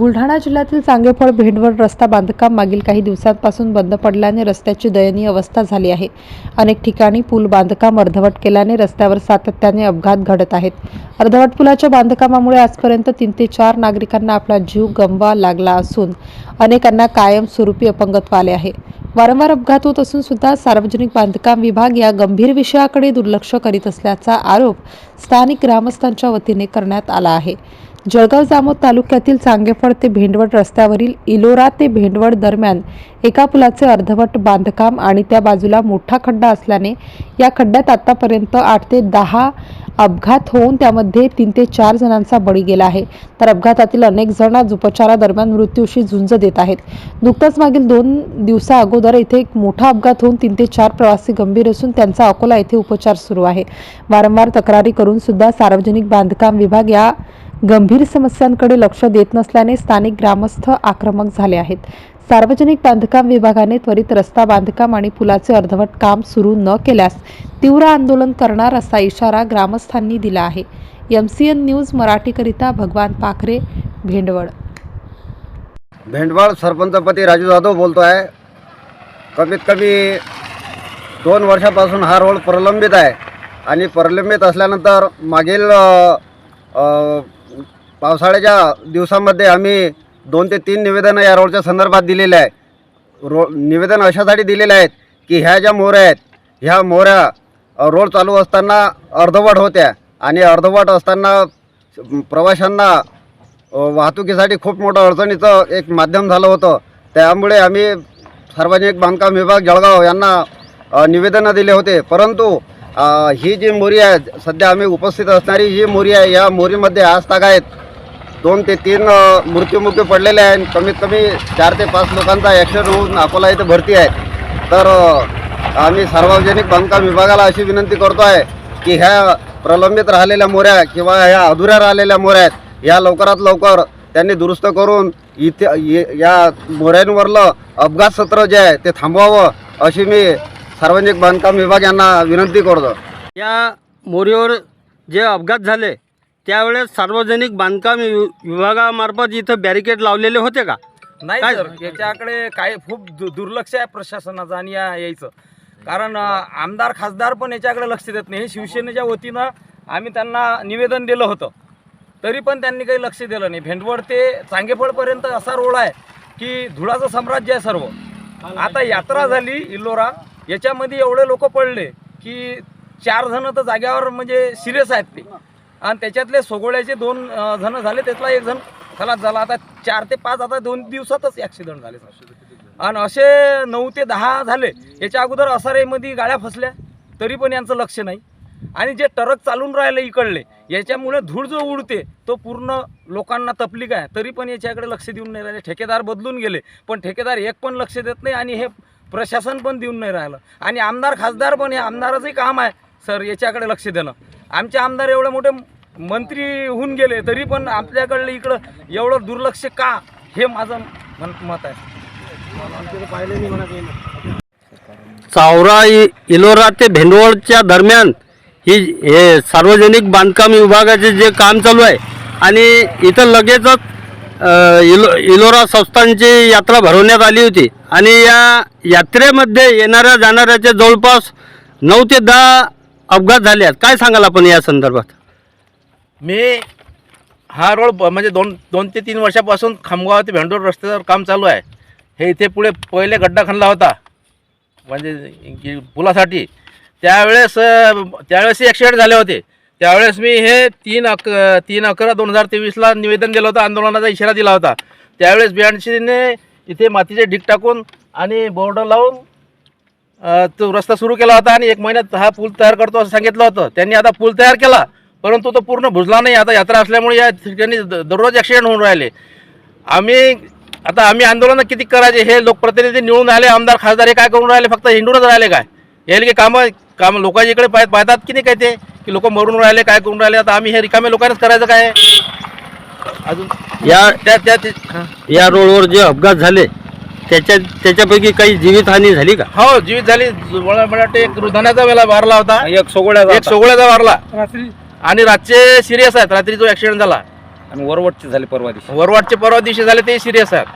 बुलढाणा जिल्ह्यातील चांगेफळ भेंडवड रस्ता बांधकाम मागील काही दिवसांपासून बंद पडल्याने रस्त्याची दयनीय अवस्था झाली आहे. अनेक ठिकाणी पूल बांधकाम अर्धवट केल्याने रस्त्यावर सातत्याने अपघात घडत आहेत. अर्धवट पुलाच्या बांधकामामुळे आजपर्यंत तीन ते चार नागरिकांना आपला जीव गंबा लागला असून अनेकांना कायमस्वरूपी अपंगत्व आले आहे. वारंवार अपघात होत असून सुद्धा सार्वजनिक बांधकाम विभाग या गंभीर विषयाकडे दुर्लक्ष करीत असल्याचा आरोप स्थानिक ग्रामस्थांच्या वतीने करण्यात आला आहे. जळगाव जामोद तालुक्यातील चांगेफळ ते भेंडवड रस्त्यावरील इलोरा ते भेंडवड दरम्यान एका पुलाचे अर्धवट बांधकाम आणि त्या बाजूला मोठा खड्डा असल्याने या खड्ड्यात आतापर्यंत आठ ते दहा अपघात होऊन त्यामध्ये तीन ते चार जणांचा बळी गेला आहे. तर अपघातातील अनेक जण आज उपचारादरम्यान मृत्यूशी झुंज देत आहेत. नुकताच मागील दोन दिवसा अगोदर इथे एक मोठा अपघात होऊन तीन ते चार प्रवासी गंभीर असून त्यांचा अकोला येथे उपचार सुरू आहे. वारंवार तक्रारी करून सुद्धा सार्वजनिक बांधकाम विभाग या गंभीर समस्यांकडे लक्ष देत नसल्याने स्थानिक ग्रामस्थ आक्रमक झाले आहेत. सार्वजनिक बांधकाम विभागाने त्वरित रस्ता बांधकाम आणि पुलाचे अर्धवट काम सुरू न केल्यास तीव्र आंदोलन करणार असा इशारा ग्रामस्थांनी दिला आहे. एम सी एन न्यूज मराठीकरिता भगवान पाखरे भेंडवळ. भेंडवळ सरपंचपती राजू जाधव बोलतो आहे कमीत कमी दोन वर्षापासून हा रोड प्रलंबित आहे आणि प्रलंबित असल्यानंतर मागील पावसाळ्याच्या दिवसामध्ये आम्ही दोन ते तीन निवेदनं या रोडच्या संदर्भात दिलेले आहे रो निवेदन अशासाठी दिलेले आहेत की ह्या ज्या मोऱ्या आहेत ह्या मोऱ्या रोड चालू असताना अर्धवट होत्या आणि अर्धवट असताना प्रवाशांना वाहतुकीसाठी खूप मोठं अडचणीचं एक माध्यम झालं होतं. त्यामुळे आम्ही सार्वजनिक बांधकाम विभाग जळगाव यांना निवेदनं दिले होते. परंतु ही जी मोरी आहे सध्या आम्ही उपस्थित असणारी ही मोरी आहे या मोरीमध्ये आज ताग आहेत. दोन ते तीन मृत्यूमुखी पडलेले आहेत. कमीत कमी चार ते पाच लोकांचा ॲक्सिडेंट होऊन अकोला इथे भरती आहे. तर आम्ही सार्वजनिक बांधकाम विभागाला अशी विनंती करतो आहे की ह्या प्रलंबित राहिलेल्या मोऱ्या किंवा ह्या अधुऱ्या राहिलेल्या मोऱ्या आहेत या लवकरात लवकर त्यांनी दुरुस्त करून इथे ये- या मोऱ्यांवरलं अपघात सत्र जे आहे ते थांबवावं अशी मी सार्वजनिक बांधकाम विभाग यांना विनंती करतो. या मोरीवर जे अपघात झाले त्यावेळेस सार्वजनिक बांधकाम वि- विभागामार्फत इथं बॅरिकेड लावलेले होते का? नाही काय? सर याच्याकडे काय खूप दु- दुर्लक्ष आहे प्रशासनाचं आणि या यायचं. कारण अं, आमदार खासदार पण याच्याकडे लक्ष देत नाही. हे शिवसेनेच्या वतीनं आम्ही त्यांना निवेदन दिलं होतं. तरी पण त्यांनी काही लक्ष दिलं नाही. भेंडवड ते चांगेफळपर्यंत असा रोड आहे की धुळाचं साम्राज्य आहे सर्व. आता यात्रा झाली इल्लोरा. याच्यामध्ये एवढे लोक पडले की चार जण तर जाग्यावर म्हणजे सिरियस आहेत ते. आणि त्याच्यातले सोगोळ्याचे दोन जण झाले त्यातला एक जण खलास झाला. आता चार ते पाच आता दोन दिवसातच ॲक्सिडंट झाले आणि असे नऊ ते दहा झाले याच्या अगोदर असारेमध्ये गाड्या फसल्या तरी पण यांचं लक्ष नाही. आणि जे टरक चालून राहिले इकडले याच्यामुळे धूळ जो उडते तो पूर्ण लोकांना तपलीक आहे. तरी पण याच्याकडे लक्ष देऊन नाही राहिले. ठेकेदार बदलून गेले पण ठेकेदार एक पण लक्ष देत नाही आणि हे प्रशासन पण देऊन नाही राहिलं. आणि आमदार खासदार पण हे आमदाराचंही काम आहे सर याच्याकडे लक्ष देणं. आमचे आमदार एवढे मोठे मंत्री होऊन गेले तरी पण आपल्याकडलं इकडं एवढं दुर्लक्ष का? हे माझं मन मत आहे. चावरा इलोरा ते भेंडवळच्या दरम्यान ही हे सार्वजनिक बांधकाम विभागाचे जे काम चालू आहे आणि इथं लगेचच इलो इलोरा संस्थांची यात्रा भरवण्यात आली होती. आणि या यात्रेमध्ये येणाऱ्या जाणाऱ्याचे जवळपास नऊ ते दहा अपघात झाले आहेत. काय सांगाल आपण या संदर्भात? मी हा रोड ब- म्हणजे दोन दोन ते तीन वर्षापासून खामगाव ते भेंडोर रस्त्यावर काम चालू आहे. हे इथे पुढे पहिले गड्डा खणला होता. म्हणजे की पुलासाठी. त्यावेळेस त्यावेळेस ॲक्सिडेंट झाले होते. त्यावेळेस मी हे तीन अक तीन अकरा दोन हजार तेवीसला निवेदन दिलं होतं. आंदोलनाचा इशारा दिला होता. त्यावेळेस बीएनसीने इथे मातीचे ढीक टाकून आणि बोर्ड लावून तो रस्ता सुरू केला होता आणि एक महिन्यात हा पूल तयार करतो असं सांगितलं होतं. त्यांनी आता पूल तयार केला परंतु तो पूर्ण भुजला नाही. आता यात्रा असल्यामुळे या ठिकाणी दररोज ॲक्सिडेंट होऊन राहिले. आम्ही आता आम्ही आंदोलन किती करायचे हे लोकप्रतिनिधी निवडून आले आमदार खासदार हे काय करून राहिले? फक्त हिंडूनच राहिले काय? यायला की कामं काम लोकांच्या इकडे पाह पाहतात की नाही काय ते? की लोक मरून राहिले काय करून राहिले? आता आम्ही हे रिकामे लोकांनाच करायचं काय? अजून या त्या त्या. या रोडवर जे अपघात झाले त्याच्या त्याच्यापैकी काही जीवितहानी झाली का? हो जीवित झाली. मला मला वाटते एक रुधानाचा वेळा वारला होता. एक सोगोळ्याचा एक सोगोळ्याचा वारला. आणि रातचे सिरियस आहेत. रात्री जो ॲक्सिडेंट झाला. आणि वरवटचे झाले परवा दिवशी. वरवाटचे परवा दिवशी झाले ते सिरियस आहेत.